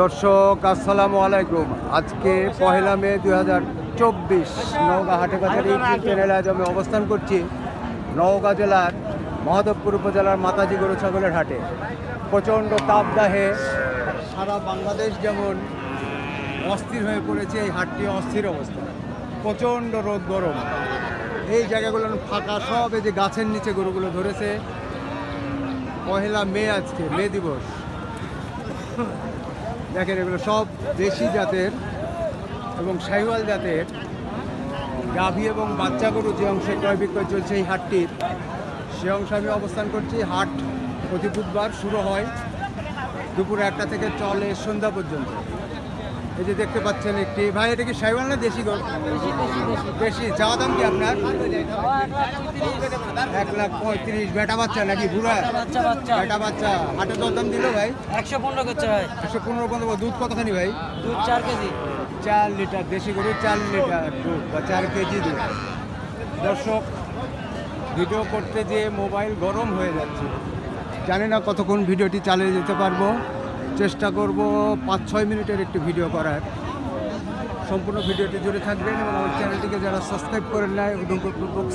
দর্শক, আসসালামু আলাইকুম। আজকে পহেলা মে দু হাজার চব্বিশ, নওগাঁ হাটে বাজারে চ্যানেলে আজ আমি অবস্থান করছি নওগাঁ জেলার মহাদেবপুর উপজেলার মাতাজি গরু ছাগলের হাটে। প্রচণ্ড তাপদাহে সারা বাংলাদেশ যেমন অস্থির হয়ে পড়েছে, এই হাটটি অস্থির অবস্থা। প্রচণ্ড রোদ গরম। এই জায়গাগুলো ফাঁকা, সব এই যে গাছের নিচে গরুগুলো ধরেছে। পহেলা মে আজকে, মে দিবস। দেখেন এগুলো সব দেশি জাতের এবং শাহিওয়াল জাতের। গাভী এবং বাচ্চা গরু যে অংশে ক্রয় বিক্রয় চলছে এই হাটটির, সে অংশে আমি অবস্থান করছি। হাট প্রতি বুধবার শুরু হয় দুপুর একটা থেকে চলে সন্ধ্যা পর্যন্ত। এই যে দেখতে পাচ্ছেন একটি। ভাই এটা কি শাহিওয়াল না দেশি গরু? দেশি চাওয়া দাম কি আপনার? এক লাখ পঁয়ত্রিশ। বেটা বাচ্চা নাকি বুড়া? বেটা বাচ্চা হাটে দর দাম দিল ভাই? একশো পনেরো করছে ভাই। একশো পনেরো পনেরো দুধ কতখানি ভাই? দুধ চার কেজি। চার লিটার দেশি গরু চার লিটার দুধ বা চার কেজি দুধ। দর্শক ভিডিও করতে যে মোবাইল গরম হয়ে যাচ্ছে। জানি না কতক্ষণ ভিডিওটি চালিয়ে যেতে পারব। চেষ্টা করব পাঁচ ছয় মিনিটের একটি ভিডিও করার। সম্পূর্ণ ভিডিওটি জুড়ে থাকবেন এবং আমার চ্যানেলটিকে যারা সাবস্ক্রাইব করেন নাই উদমপুর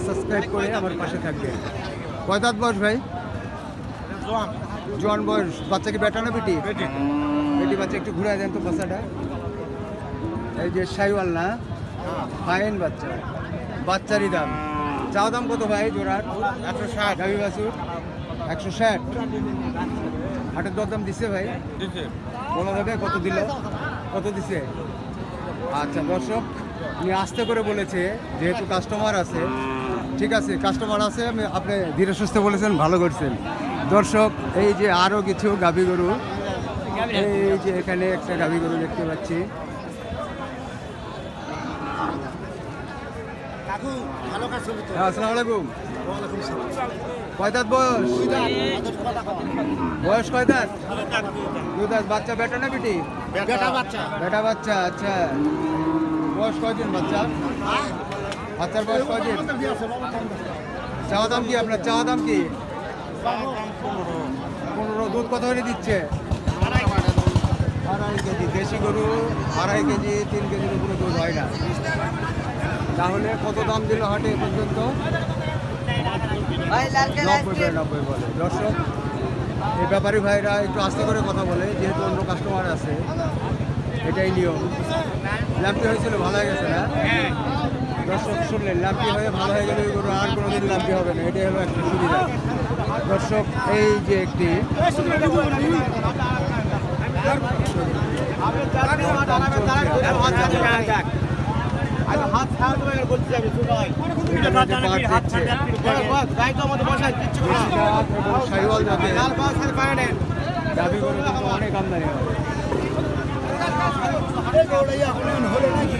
সাবস্ক্রাইব করে আমার পাশে থাকবেন। কয় দাঁত বয়স ভাই? জোয়ান। বয়স। বাচ্চা কি বেটা? না বেটি। বেটি বাচ্চা একটু ঘুরে দেন তো বাচ্চাটা। এই যে সাইওয়াল না? ফাইন বাচ্চা। বাচ্চারই দাম। চাও দাম কত ভাই জোড়ার? একশো ষাট। গাভি বাছুর? একশো ষাট। হাটের দর দাম দিছে ভাই? বলা যাবে কত দিল? কত দিছে? আচ্ছা দর্শক উনি আস্তে করে বলেছে যেহেতু কাস্টমার আছে ঠিক আছে কাস্টমার আছে আমি আপনি ধীরে সুস্থে বলেছেন ভালো করছেন। দর্শক এই যে আরও কিছু গাভী গরু এই যে এখানে একটা গাভী গরু দেখতে পাচ্ছি। হ্যাঁ, আসসালামু আলাইকুম। কয় দাঁত বয়স? বয়স কয় দাঁত? দু বাচ্চা বেটা না বেটি? বেটা বাচ্চা। বেটা বাচ্চা আচ্ছা। বয়স কয়দিন বাচ্চা? বাচ্চার বয়স কয়দিন? চাওয়া দাম কি আপনার? চাওয়া দাম কি? পনেরো। দুধ কত করে দিচ্ছে? আড়াই কেজি। দেশি গরু আড়াই কেজি তিন কেজির উপরে দুধ হয় না। তাহলে কত দাম দিল হাটে পর্যন্ত? নব্বই বলে দর্শক এই ব্যাপারী ভাইরা একটু আস্তে করে কথা বলে যেহেতু অন্য কাস্টমার আছে এটাই নিয়ম ল্যাম্পি হয়েছিল ভালো হয়ে গেছে না দর্শক শুনলেন ল্যাম্পি হয়ে ভালো হয়ে গেলে গরু আর কোনো দিন ল্যাম্পি হবে না এটাই হলো একটা সুবিধা দর্শক এই যে একটি জাতের দাবি করে অনেক আমদানি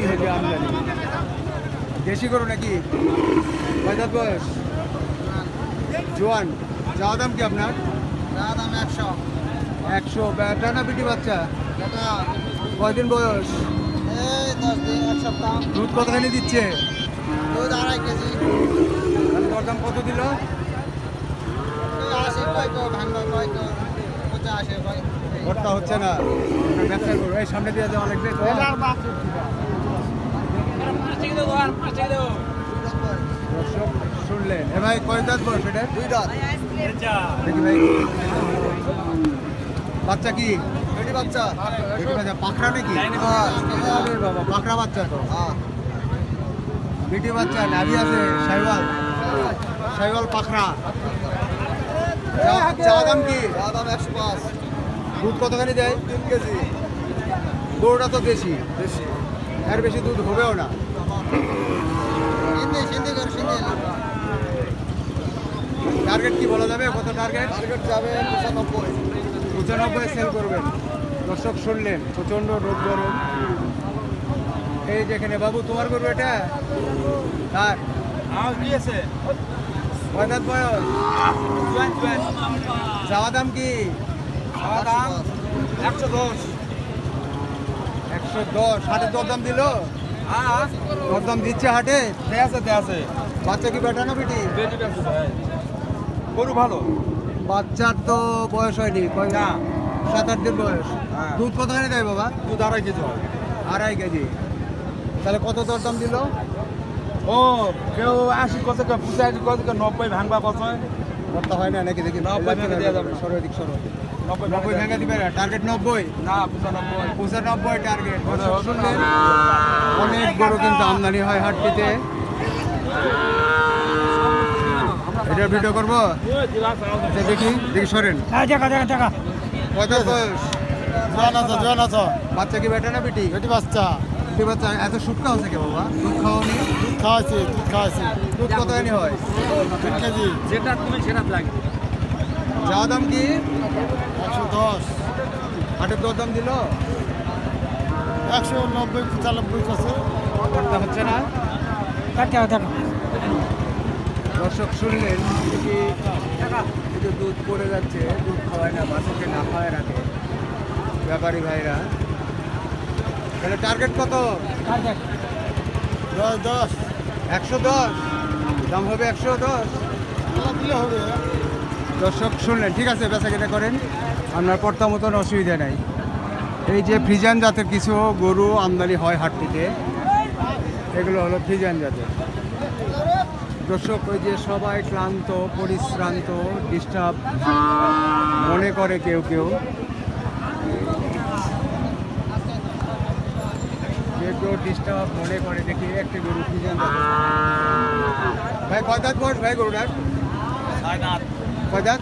এই যে আমদানি দেশি গরু নাকি? বয়স? জোয়ান। চাওয়া দাম কি আপনার? একশো। বেটা না বিটি বাচ্চা? কয়দিন বয়স? দুধ কতখানি দিচ্ছে? তাহলে ওর দাম কত দিল? ভর্তা হচ্ছে না। ব্যবসা করব এই সামনে দিয়ে দেওয়া লাগবে দর্শক শুনলেন। এ ভাই কয় দাঁত। দেখি ভাই। বাচ্চা কি? বেটি বাচ্চা। পাখরা নাকি? বাবা পাখরা বাচ্চা তো। বেটি বাচ্চা নাভি আছে সাইওয়াল সাইওয়াল পাখরা চা- চা দাম কি? দুধ কতখানি দেয়? তিন কেজি। গরুটা তো দেশি। দেশি। এর বেশি দুধ হবেও না। টার্গেট কি বলা যাবে? কত টার্গেট টার্গেট যাবে পঁচানব্বই। পঁচানব্বই সেল করবেন। দর্শক শুনলেন প্রচণ্ড রোদ গরম। এই যেখানে বাবু তোমার করবে এটা? তার কয়দাত বয়স? চাওয়া দাম কি? একশো দশ। একশো দশ। হাটে দরদাম দিল? দরদাম দিচ্ছে হাটে? দেয়াছে দেয়াছে বাচ্চা কি বেটা না বেটি? বেটি গরু ভালো। বাচ্চার তো বয়স হয়নি কয় না। সাত আট দিন বয়স। হ্যাঁ। দুধ কত এনে দেয় বাবা? দুধ আড়াই কেজি হয়। আড়াই কেজি। তাহলে কত দর দাম দিল? ও কেউ আশি কত কেউ পঁচাশি কত কেউ নব্বই ভাঙবা কত কত হয় না নাকি দেখি? নব্বই ভেঙে দেওয়া যাবে। সর্বাধিক সর্বাধিক নব্বই ভেঙে দিবে না? টার্গেট নব্বই? না পঁচানব্বই। পঁচানব্বই টার্গেট। অনেক বড় কিন্তু আমদানি হয় হাটটিতে। এটা ভিডিও করব? আচ্ছা দেখি দেখি সরেন। দেখা দেখা দেখা। কত বয়স জোয়ান আছো জোয়ান আছো। বাচ্চা কি বেটা না বেটি? বেটি বাচ্চা। বেটি বাচ্চা এত শুটকা হচ্ছে কে বাবা? দুধ খাওয়ানি দুধ খাওয়াইছি দুধ খাওয়াইছি। দুধ কত এনে হয়? তিন কেজি। যেটা তুমি সেটা লাগে যা দাম কি? একশো দশ। হাটের দর দাম দিল? একশো নব্বই পঁচানব্বই করতে হচ্ছে না? দর্শক শুনলেন কি যে দুধ পড়ে যাচ্ছে দুধ খাওয়ায় না বাসুকে না খাওয়ায় রাখে ব্যাপারী ভাইরা। তাহলে টার্গেট কত? দশ দশ। একশো দশ। দাম হবে একশো দশ। দিলে হবে। দর্শক শুনলেন। ঠিক আছে বেচা কেনা করেন। আপনার পড়তা মতন অসুবিধা নাই। এই যে ফ্রিজান জাতের কিছু গরু আমদানি হয় হাটটিতে এগুলো হলো ফ্রিজান জাতের। দর্শক ওই যে সবাই ক্লান্ত পরিশ্রান্ত ডিস্টার্ব মনে করে কেউ কেউ। কেউ কেউ ডিস্টার্ব মনে করে দেখি একটি গরু ফ্রিজান জাতের ভাই কয় দাঁত বয়স ভাই গরুটার? কয় দাঁত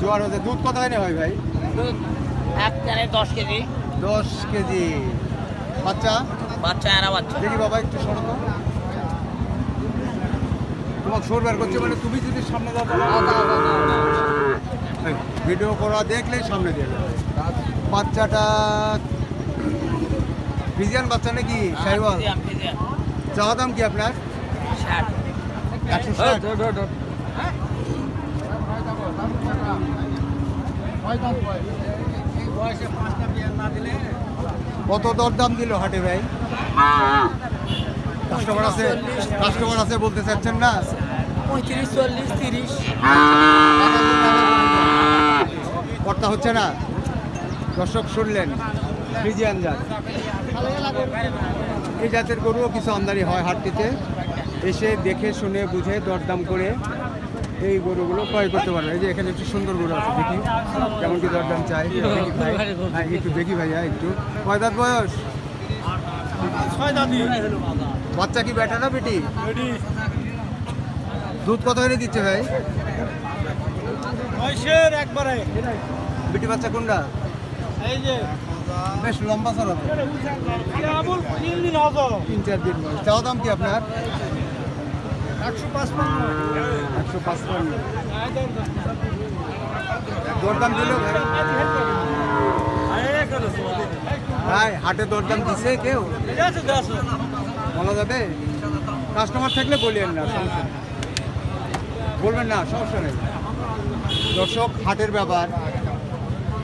জোয়ার হচ্ছে। দুধ কত হয় না হয় ভাই এক জানে দশ কেজি। দশ কেজি। বাচ্চা? বাচ্চা এরা বাচ্চা। দেখি বাবা একটু সরো তোমার সর বের করছে মানে তুমি যদি সামনে যাও ভিডিও করা দেখলেই সামনে দিয়ে বাচ্চাটা ফ্রিজিয়ান বাচ্চা নাকি সাইওয়াল চাওয়া দাম কি আপনার? একশো ষাট। কত দর দাম দিল হাটে ভাই? কাস্টমার আছে কাস্টমার আছে বলতে চাচ্ছেন না? পঁয়ত্রিশ চল্লিশ তিরিশ। কর্তা হচ্ছে না? দর্শক শুনলেন ফ্রিজিয়ান জাত। এই জাতের গরুও কিছু আমদানি হয় হাটটিতে। এসে দেখে শুনে বুঝে দরদাম করে এই গরুগুলো ক্রয় করতে পারবে। এই যে এখানে একটু সুন্দর গরু আছে দেখি কেমন কি দরদাম চাই। হ্যাঁ একটু দেখি ভাইয়া একটু। কয় দাঁত বয়স? ছয় দাদি বাচ্চা কি বেটা না বেটি? দুধ কত এনে দিচ্ছে ভাই? একবারে। বেটি বাচ্চা কোনটা? এই যে। বেশ লম্বা সর তিন চার দিন বয়স। চাওয়া দাম কি আপনার? একশো পাঁচপান্ন। একশো পাঁচপান্ন। দরদাম দিল? ভাই হাটে দরদাম দিছে কেউ? বলা যাবে? কাস্টমার থাকলে বলিয়েন না সমস্যা বলবেন না সমস্যা নেই। দর্শক হাটের ব্যাপার।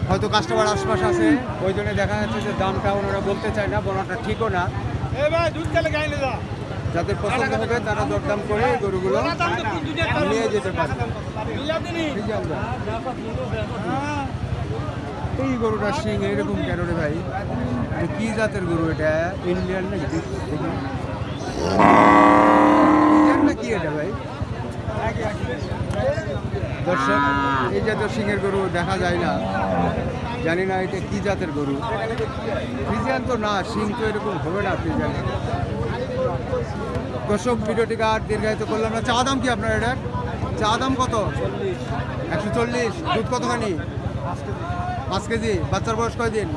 হয়তো কাস্টমার আশপাশ আছে ওই জন্য দেখা যাচ্ছে যে দামটা ওনারা বলতে চায় না বলাটা ঠিকও না। যাদের পছন্দ হবে তারা দরদাম করে গরুগুলো নিয়ে যেতে পারবে। এই গরুটা সিং এরকম কেন রে ভাই? কি জাতের গরু এটা? ইন্ডিয়ান নাকি দেখি দেখি। ইন্ডিয়ান না কি এটা ভাই দর্শক এই জাতীয় সিংয়ের গরু দেখা যায় না। জানি না এটা কী জাতের গরু। ফ্রিজিয়ান তো না সিং তো এরকম হবে না ফ্রিজিয়ানের দর্শক ভিডিওটিকে আর দীর্ঘায়িত করলাম না। চা দাম কি আপনার এটা চা দাম কত? একশো চল্লিশ। দুধ কতখানি? পাঁচ কেজি। বাচ্চার বয়স কয় দিন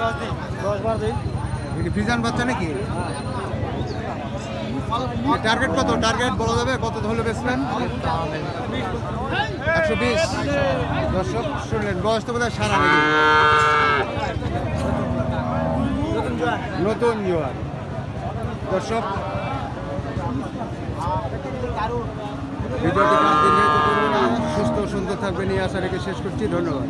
দশ দিন। দশ বার দিন। এটা ফ্রিজান বাচ্চা নাকি? টার্গেট কত? টার্গেট বলা যাবে? কত হলে বেচবেন একশো বিশ। দর্শক, শুনলেন, বয়স তো বোধহয় সারা নতুন জোয়ার দর্শক, ভিডিওটি সুস্থ সুন্দর থাকবে নিয়ে আসা রেখে শেষ করছি। ধন্যবাদ।